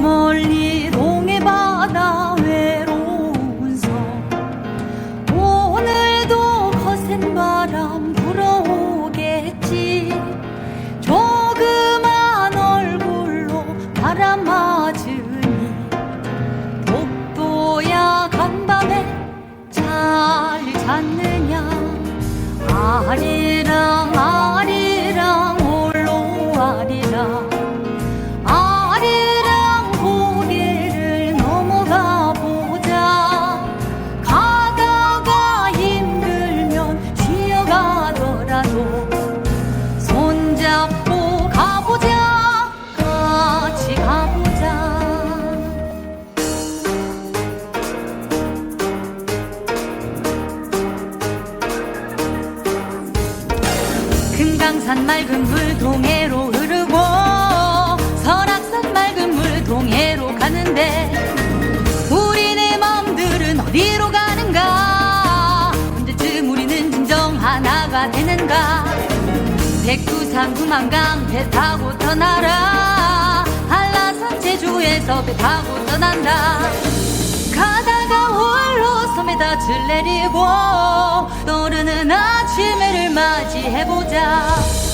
멀리 동해 바다 외로운 섬. 오늘도 거센 바람 불어오겠지. 조그만 얼굴로 바람 맞으니 독도야 간밤에 잘 잤느냐. 아리랑 금강산 맑은 물 동해로 흐르고 설악산 맑은 물 동해로 가는데 우리네 마음들은 어디로 가는가? 언제쯤 우리는 진정 하나가 되는가? 백두산 구만강 배 타고 떠나라. 한라산 제주에서 배 타고 떠난다. 가다가 홀로 섬에다 줄 내리고 떠오르는 아침해를 맞이해보자